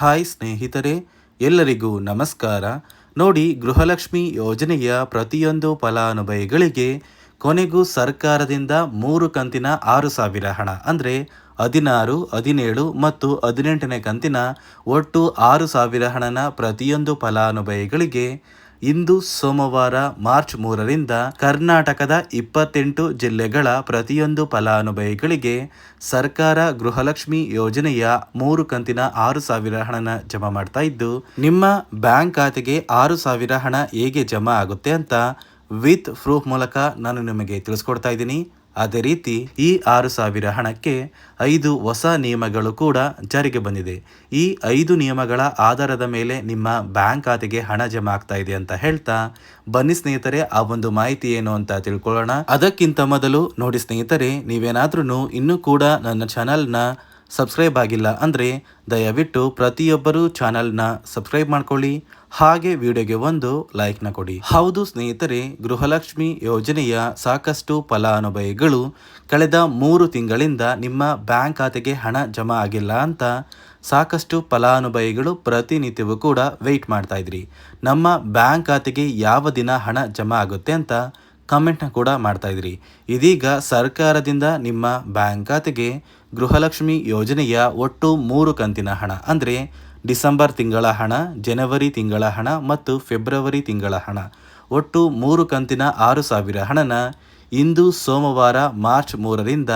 Hi ಸ್ನೇಹಿತರೆ, ಎಲ್ಲರಿಗೂ ನಮಸ್ಕಾರ. ನೋಡಿ, ಗೃಹಲಕ್ಷ್ಮಿ ಯೋಜನೆಯ ಪ್ರತಿಯೊಂದು ಫಲಾನುಭವಿಗಳಿಗೆ ಕೊನೆಗೂ ಸರ್ಕಾರದಿಂದ ಮೂರು ಕಂತಿನ ಆರು ಸಾವಿರ ಹಣ, ಅಂದರೆ ಹದಿನಾರು, ಹದಿನೇಳು ಮತ್ತು ಹದಿನೆಂಟನೇ ಕಂತಿನ ಒಟ್ಟು ಆರು ಸಾವಿರ ಹಣನ ಪ್ರತಿಯೊಂದು ಫಲಾನುಭವಿಗಳಿಗೆ ಇಂದು ಸೋಮವಾರ, ಮಾರ್ಚ್ ಮೂರರಿಂದ ಕರ್ನಾಟಕದ ಇಪ್ಪತ್ತೆಂಟು ಜಿಲ್ಲೆಗಳ ಪ್ರತಿಯೊಂದು ಫಲಾನುಭವಿಗಳಿಗೆ ಸರ್ಕಾರ ಗೃಹಲಕ್ಷ್ಮಿ ಯೋಜನೆಯ ಮೂರು ಕಂತಿನ ಆರು ಸಾವಿರ ಹಣನ ಜಮಾ ಮಾಡ್ತಾ ಇದ್ದು, ನಿಮ್ಮ ಬ್ಯಾಂಕ್ ಖಾತೆಗೆ ಆರು ಸಾವಿರ ಹಣ ಹೇಗೆ ಜಮಾ ಆಗುತ್ತೆ ಅಂತ ವಿತ್ ಪ್ರೂಫ್ ಮೂಲಕ ನಾನು ನಿಮಗೆ ತಿಳಿಸ್ಕೊಡ್ತಾ ಇದ್ದೀನಿ. ಅದೇ ರೀತಿ ಈ ಆರು ಸಾವಿರ ಹಣಕ್ಕೆ ಐದು ಹೊಸ ನಿಯಮಗಳು ಕೂಡ ಜಾರಿಗೆ ಬಂದಿದೆ. ಈ ಐದು ನಿಯಮಗಳ ಆಧಾರದ ಮೇಲೆ ನಿಮ್ಮ ಬ್ಯಾಂಕ್ ಖಾತೆಗೆ ಹಣ ಜಮಾ ಆಗ್ತಾ ಇದೆ ಅಂತ ಹೇಳ್ತಾ ಬನ್ನಿ ಸ್ನೇಹಿತರೆ, ಆ ಒಂದು ಮಾಹಿತಿ ಏನು ಅಂತ ತಿಳ್ಕೊಳ್ಳೋಣ. ಅದಕ್ಕಿಂತ ಮೊದಲು ನೋಡಿ ಸ್ನೇಹಿತರೆ ನೀವೇನಾದ್ರೂ ಇನ್ನೂ ಕೂಡ ನನ್ನ ಚಾನಲ್ನ ಸಬ್ಸ್ಕ್ರೈಬ್ ಆಗಿಲ್ಲ ಅಂದರೆ ದಯವಿಟ್ಟು ಪ್ರತಿಯೊಬ್ಬರೂ ಚಾನಲ್ನ ಸಬ್ಸ್ಕ್ರೈಬ್ ಮಾಡ್ಕೊಳ್ಳಿ. ಹಾಗೆ ವಿಡಿಯೋಗೆ ಒಂದು ಲೈಕ್ನ ಕೊಡಿ. ಹೌದು ಸ್ನೇಹಿತರೆ, ಗೃಹಲಕ್ಷ್ಮಿ ಯೋಜನೆಯ ಸಾಕಷ್ಟು ಫಲಾನುಭವಿಗಳು ಕಳೆದ ಮೂರು ತಿಂಗಳಿಂದ ನಿಮ್ಮ ಬ್ಯಾಂಕ್ ಖಾತೆಗೆ ಹಣ ಜಮಾ ಆಗಿಲ್ಲ ಅಂತ ಸಾಕಷ್ಟು ಫಲಾನುಭವಿಗಳು ಪ್ರತಿನಿತ್ಯವೂ ಕೂಡ ವೆಯ್ಟ್ ಮಾಡ್ತಾ ಇದ್ರಿ. ನಮ್ಮ ಬ್ಯಾಂಕ್ ಖಾತೆಗೆ ಯಾವ ದಿನ ಹಣ ಜಮಾ ಆಗುತ್ತೆ ಅಂತ ಕಮೆಂಟ್ನ ಕೂಡ ಮಾಡ್ತಾ ಇದ್ರಿ. ಇದೀಗ ಸರ್ಕಾರದಿಂದ ನಿಮ್ಮ ಬ್ಯಾಂಕ್ ಖಾತೆಗೆ ಗೃಹಲಕ್ಷ್ಮಿ ಯೋಜನೆಯ ಒಟ್ಟು ಮೂರು ಕಂತಿನ ಹಣ, ಅಂದರೆ ಡಿಸೆಂಬರ್ ತಿಂಗಳ ಹಣ, ಜನವರಿ ತಿಂಗಳ ಹಣ ಮತ್ತು ಫೆಬ್ರವರಿ ತಿಂಗಳ ಹಣ. ಒಟ್ಟು ಮೂರು ಕಂತಿನ ಆರು ಸಾವಿರ ಹಣನ ಇಂದು ಸೋಮವಾರ, ಮಾರ್ಚ್ ಮೂರರಿಂದ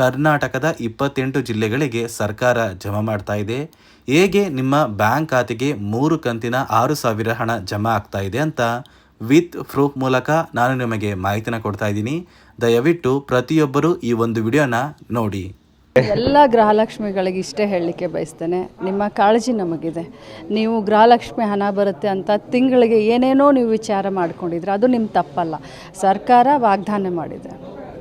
ಕರ್ನಾಟಕದ ಇಪ್ಪತ್ತೆಂಟು ಜಿಲ್ಲೆಗಳಿಗೆ ಸರ್ಕಾರ ಜಮಾ ಮಾಡ್ತಾ ಇದೆ. ಹೇಗೆ ನಿಮ್ಮ ಬ್ಯಾಂಕ್ ಖಾತೆಗೆ ಮೂರು ಕಂತಿನ ಆರು ಸಾವಿರ ಹಣ ಜಮಾ ಆಗ್ತಾ ಇದೆ ಅಂತ ವಿತ್ ಪ್ರೂಫ್ ಮೂಲಕ ನಾನು ನಿಮಗೆ ಮಾಹಿತಿನ ಕೊಡ್ತಾ ಇದ್ದೀನಿ. ದಯವಿಟ್ಟು ಪ್ರತಿಯೊಬ್ಬರೂ ಈ ಒಂದು ವಿಡಿಯೋನ ನೋಡಿ. ಎಲ್ಲ ಗೃಹಲಕ್ಷ್ಮಿಗಳಿಗೆ ಇಷ್ಟೇ ಹೇಳಲಿಕ್ಕೆ ಬಯಸ್ತೇನೆ. ನಿಮ್ಮ ಕಾಳಜಿ ನಮಗಿದೆ. ನೀವು ಗೃಹಲಕ್ಷ್ಮಿ ಹಣ ಬರುತ್ತೆ ಅಂತ ತಿಂಗಳಿಗೆ ಏನೇನೋ ನೀವು ವಿಚಾರ ಮಾಡ್ಕೊಂಡಿದ್ರೆ ಅದು ನಿಮ್ಮ ತಪ್ಪಲ್ಲ. ಸರ್ಕಾರ ವಾಗ್ದಾನ ಮಾಡಿದೆ.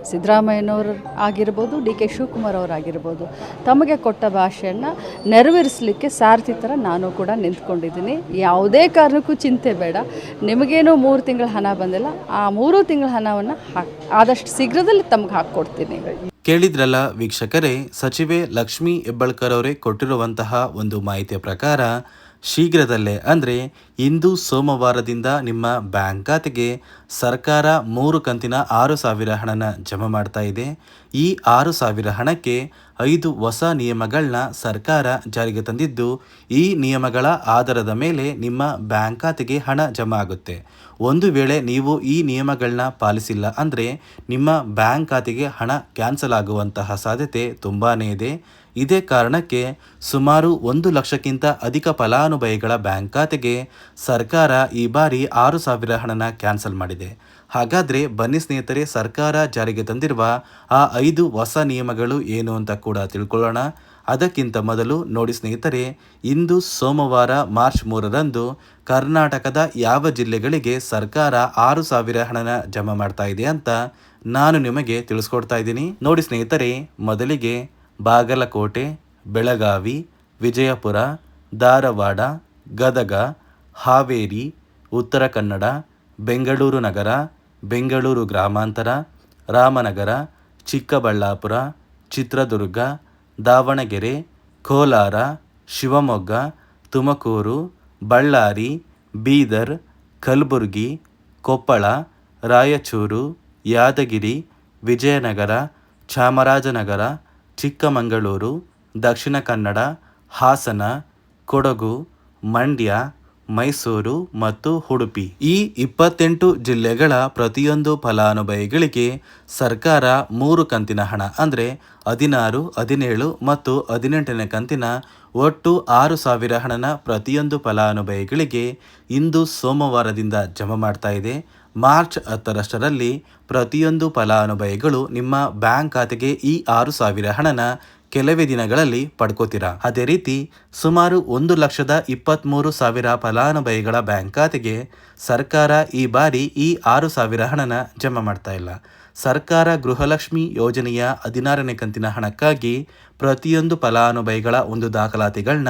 ಸಿದ್ದರಾಮಯ್ಯನವರು ಆಗಿರ್ಬೋದು, ಡಿ ಕೆ ಶಿವಕುಮಾರ್ ಅವರಾಗಿರ್ಬೋದು ತಮಗೆ ಕೊಟ್ಟ ಭಾಷೆಯನ್ನು ನೆರವೇರಿಸಲಿಕ್ಕೆ ಸಾರಥಿ ಥರ ನಾನು ಕೂಡ ನಿಂತ್ಕೊಂಡಿದ್ದೀನಿ. ಯಾವುದೇ ಕಾರಣಕ್ಕೂ ಚಿಂತೆ ಬೇಡ. ನಿಮಗೇನೋ ಮೂರು ತಿಂಗಳ ಹಣ ಬಂದಿಲ್ಲ. ಆ ಮೂರು ತಿಂಗಳ ಹಣವನ್ನು ಹಾಕ್ ಆದಷ್ಟು ಶೀಘ್ರದಲ್ಲಿ ತಮಗೆ ಹಾಕ್ಕೊಡ್ತೀನಿ. ಕೇಳಿದ್ರಲ್ಲ ವೀಕ್ಷಕರೇ ಸಚಿವೆ ಲಕ್ಷ್ಮೀ ಹೆಬ್ಬಾಳ್ಕರ್ ಅವರೇ ಕೊಟ್ಟಿರುವಂತಹ ಒಂದು ಮಾಹಿತಿಯ ಪ್ರಕಾರ ಶೀಘ್ರದಲ್ಲೇ ಅಂದರೆ ಇಂದು ಸೋಮವಾರದಿಂದ ನಿಮ್ಮ ಬ್ಯಾಂಕ್ ಖಾತೆಗೆ ಸರ್ಕಾರ ಮೂರು ಕಂತಿನ ಆರು ಸಾವಿರ ಹಣನ ಜಮಾ ಮಾಡ್ತಾ ಇದೆ. ಈ ಆರು ಸಾವಿರ ಹಣಕ್ಕೆ ಐದು ಹೊಸ ನಿಯಮಗಳನ್ನ ಸರ್ಕಾರ ಜಾರಿಗೆ ತಂದಿದ್ದು, ಈ ನಿಯಮಗಳ ಆಧಾರದ ಮೇಲೆ ನಿಮ್ಮ ಬ್ಯಾಂಕ್ ಖಾತೆಗೆ ಹಣ ಜಮಾ ಆಗುತ್ತೆ. ಒಂದು ವೇಳೆ ನೀವು ಈ ನಿಯಮಗಳನ್ನ ಪಾಲಿಸಿಲ್ಲ ಅಂದರೆ ನಿಮ್ಮ ಬ್ಯಾಂಕ್ ಖಾತೆಗೆ ಹಣ ಕ್ಯಾನ್ಸಲ್ ಆಗುವಂತಹ ಸಾಧ್ಯತೆ ತುಂಬಾ ಇದೆ. ಇದೇ ಕಾರಣಕ್ಕೆ ಸುಮಾರು ಒಂದು ಲಕ್ಷಕ್ಕಿಂತ ಅಧಿಕ ಫಲಾನುಭವಿಗಳ ಬ್ಯಾಂಕ್ ಖಾತೆಗೆ ಸರ್ಕಾರ ಈ ಬಾರಿ ಆರು ಸಾವಿರ ಹಣನ ಕ್ಯಾನ್ಸಲ್ ಮಾಡಿದೆ. ಹಾಗಾದರೆ ಬನ್ನಿ ಸ್ನೇಹಿತರೆ, ಸರ್ಕಾರ ಜಾರಿಗೆ ತಂದಿರುವ ಆ ಐದು ಹೊಸ ನಿಯಮಗಳು ಏನು ಅಂತ ಕೂಡ ತಿಳ್ಕೊಳ್ಳೋಣ. ಅದಕ್ಕಿಂತ ಮೊದಲು ನೋಡಿ ಸ್ನೇಹಿತರೆ, ಇಂದು ಸೋಮವಾರ ಮಾರ್ಚ್ ಮೂರರಂದು ಕರ್ನಾಟಕದ ಯಾವ ಜಿಲ್ಲೆಗಳಿಗೆ ಸರ್ಕಾರ ಆರು ಸಾವಿರ ಹಣನ ಜಮಾ ಮಾಡ್ತಾ ಇದೆ ಅಂತ ನಾನು ನಿಮಗೆ ತಿಳಿಸ್ಕೊಡ್ತಾ ಇದ್ದೀನಿ. ನೋಡಿ ಸ್ನೇಹಿತರೆ, ಮೊದಲಿಗೆ ಬಾಗಲಕೋಟೆ, ಬೆಳಗಾವಿ, ವಿಜಯಪುರ, ಧಾರವಾಡ, ಗದಗ, ಹಾವೇರಿ, ಉತ್ತರ ಕನ್ನಡ, ಬೆಂಗಳೂರು ನಗರ, ಬೆಂಗಳೂರು ಗ್ರಾಮಾಂತರ, ರಾಮನಗರ, ಚಿಕ್ಕಬಳ್ಳಾಪುರ, ಚಿತ್ರದುರ್ಗ, ದಾವಣಗೆರೆ, ಕೋಲಾರ, ಶಿವಮೊಗ್ಗ, ತುಮಕೂರು, ಬಳ್ಳಾರಿ, ಬೀದರ್, ಕಲಬುರಗಿ, ಕೊಪ್ಪಳ, ರಾಯಚೂರು, ಯಾದಗಿರಿ, ವಿಜಯನಗರ, ಚಾಮರಾಜನಗರ ಚಿಕ್ಕಮಗಳೂರು, ದಕ್ಷಿಣ ಕನ್ನಡ, ಹಾಸನ, ಕೊಡಗು, ಮಂಡ್ಯ, ಮೈಸೂರು ಮತ್ತು ಉಡುಪಿ. ಈ ಇಪ್ಪತ್ತೆಂಟು ಜಿಲ್ಲೆಗಳ ಪ್ರತಿಯೊಂದು ಫಲಾನುಭವಿಗಳಿಗೆ ಸರ್ಕಾರ ಮೂರು ಕಂತಿನ ಹಣ, ಅಂದರೆ ಹದಿನಾರು, ಹದಿನೇಳು ಮತ್ತು ಹದಿನೆಂಟನೇ ಕಂತಿನ ಒಟ್ಟು ಆರು ಸಾವಿರ ಹಣನ ಪ್ರತಿಯೊಂದು ಫಲಾನುಭವಿಗಳಿಗೆ ಇಂದು ಸೋಮವಾರದಿಂದ ಜಮಾ ಮಾಡ್ತಾ ಇದೆ. ಮಾರ್ಚ್ ಹತ್ತರಷ್ಟರಲ್ಲಿ ಪ್ರತಿಯೊಂದು ಫಲಾನುಭವಿಗಳು ನಿಮ್ಮ ಬ್ಯಾಂಕ್ ಖಾತೆಗೆ ಈ ಆರು ಸಾವಿರ ಹಣನ ಕೆಲವೇ ದಿನಗಳಲ್ಲಿ ಪಡ್ಕೋತೀರಾ? ಅದೇ ರೀತಿ, ಸುಮಾರು ಒಂದು ಲಕ್ಷದ ಇಪ್ಪತ್ತ್ಮೂರು ಸಾವಿರ ಫಲಾನುಭವಿಗಳ ಬ್ಯಾಂಕ್ ಖಾತೆಗೆ ಸರ್ಕಾರ ಈ ಬಾರಿ ಈ ಆರು ಸಾವಿರ ಹಣನ ಜಮಾ ಮಾಡ್ತಾ ಇಲ್ಲ. ಸರ್ಕಾರ ಗೃಹಲಕ್ಷ್ಮಿ ಯೋಜನೆಯ ಹದಿನಾರನೇ ಕಂತಿನ ಹಣಕ್ಕಾಗಿ ಪ್ರತಿಯೊಂದು ಫಲಾನುಭವಿಗಳ ಒಂದು ದಾಖಲಾತಿಗಳನ್ನ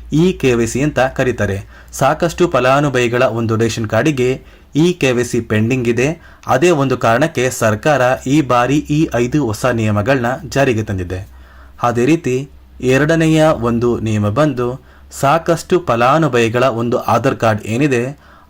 ಇ ಕೆ ವೈ ಅಂತ ಕರೀತಾರೆ. ಸಾಕಷ್ಟು ಫಲಾನುಭವಿಗಳ ಒಂದು ರೇಷನ್ ಕಾರ್ಡಿಗೆ ಇ ಕೆ ವೈ ಪೆಂಡಿಂಗ್ ಇದೆ. ಅದೇ ಒಂದು ಕಾರಣಕ್ಕೆ ಸರ್ಕಾರ ಈ ಬಾರಿ ಈ ಐದು ಹೊಸ ನಿಯಮಗಳನ್ನ ಜಾರಿಗೆ ತಂದಿದೆ. ಅದೇ ರೀತಿ ಎರಡನೆಯ ಒಂದು ನಿಯಮ ಬಂದು ಸಾಕಷ್ಟು ಫಲಾನುಭವಿಗಳ ಒಂದು ಆಧಾರ್ ಕಾರ್ಡ್ ಏನಿದೆ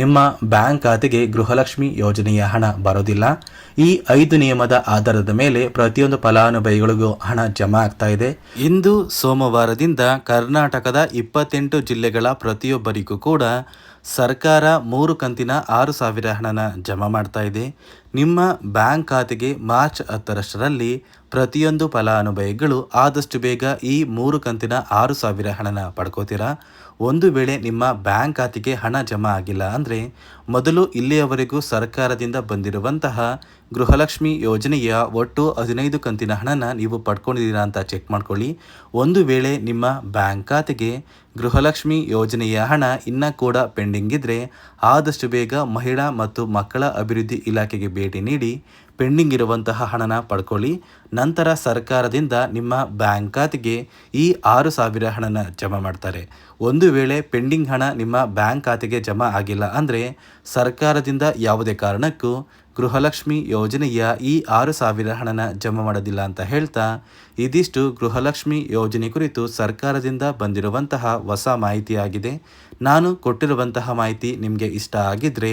ನಿಮ್ಮ ಬ್ಯಾಂಕ್ ಖಾತೆಗೆ ಗೃಹಲಕ್ಷ್ಮಿ ಯೋಜನೆಯ ಹಣ ಬರೋದಿಲ್ಲ. ಈ ಐದು ನಿಯಮದ ಆಧಾರದ ಮೇಲೆ ಪ್ರತಿಯೊಂದು ಫಲಾನುಭವಿಗಳಿಗೂ ಹಣ ಜಮಾ ಆಗ್ತಾ ಇದೆ. ಇಂದು ಸೋಮವಾರದಿಂದ ಕರ್ನಾಟಕದ ಇಪ್ಪತ್ತೆಂಟು ಜಿಲ್ಲೆಗಳ ಪ್ರತಿಯೊಬ್ಬರಿಗೂ ಕೂಡ ಸರ್ಕಾರ ಮೂರು ಕಂತಿನ ಆರು ಸಾವಿರ ಹಣನ ಜಮಾ ಮಾಡ್ತಾ ಇದೆ. ನಿಮ್ಮ ಬ್ಯಾಂಕ್ ಖಾತೆಗೆ ಮಾರ್ಚ್ ಹತ್ತರಷ್ಟರಲ್ಲಿ ಪ್ರತಿಯೊಂದು ಫಲಾನುಭವಿಗಳು ಆದಷ್ಟು ಬೇಗ ಈ ಮೂರು ಕಂತಿನ ಆರು ಸಾವಿರ ಹಣನ ಪಡ್ಕೋತೀರಾ? ಒಂದು ವೇಳೆ ನಿಮ್ಮ ಬ್ಯಾಂಕ್ ಖಾತೆಗೆ ಹಣ ಜಮಾ ಆಗಿಲ್ಲ ಅಂದರೆ ಮೊದಲು ಇಲ್ಲಿಯವರೆಗೂ ಸರ್ಕಾರದಿಂದ ಬಂದಿರುವಂತಹ ಗೃಹಲಕ್ಷ್ಮಿ ಯೋಜನೆಯ ಒಟ್ಟು ಹದಿನೈದು ಕಂತಿನ ಹಣನ ನೀವು ಪಡ್ಕೊಂಡಿದ್ದೀರಾ ಅಂತ ಚೆಕ್ ಮಾಡ್ಕೊಳ್ಳಿ. ಒಂದು ವೇಳೆ ನಿಮ್ಮ ಬ್ಯಾಂಕ್ ಖಾತೆಗೆ ಗೃಹಲಕ್ಷ್ಮಿ ಯೋಜನೆಯ ಹಣ ಇನ್ನೂ ಕೂಡ ಪೆಂಡಿಂಗ್ ಇದ್ದರೆ ಆದಷ್ಟು ಬೇಗ ಮಹಿಳಾ ಮತ್ತು ಮಕ್ಕಳ ಅಭಿವೃದ್ಧಿ ಇಲಾಖೆಗೆ ಭೇಟಿ ನೀಡಿ ಪೆಂಡಿಂಗ್ ಇರುವಂತಹ ಹಣನ ಪಡ್ಕೊಳ್ಳಿ. ನಂತರ ಸರ್ಕಾರದಿಂದ ನಿಮ್ಮ ಬ್ಯಾಂಕ್ ಖಾತೆಗೆ ಈ ಆರು ಸಾವಿರ ಹಣನ ಜಮಾ ಮಾಡ್ತಾರೆ. ಒಂದು ವೇಳೆ ಪೆಂಡಿಂಗ್ ಹಣ ನಿಮ್ಮ ಬ್ಯಾಂಕ್ ಖಾತೆಗೆ ಜಮಾ ಆಗಿಲ್ಲ ಅಂದರೆ ಸರ್ಕಾರದಿಂದ ಯಾವುದೇ ಕಾರಣಕ್ಕೂ ಗೃಹಲಕ್ಷ್ಮಿ ಯೋಜನೆಯ ಈ ಆರು ಸಾವಿರ ಹಣನ ಜಮಾ ಮಾಡೋದಿಲ್ಲ ಅಂತ ಹೇಳ್ತಾ ಇದಿಷ್ಟು ಗೃಹಲಕ್ಷ್ಮಿ ಯೋಜನೆ ಕುರಿತು ಸರ್ಕಾರದಿಂದ ಬಂದಿರುವಂತಹ ಹೊಸ ಮಾಹಿತಿಯಾಗಿದೆ. ನಾನು ಕೊಟ್ಟಿರುವಂತಹ ಮಾಹಿತಿ ನಿಮಗೆ ಇಷ್ಟ ಆಗಿದ್ದರೆ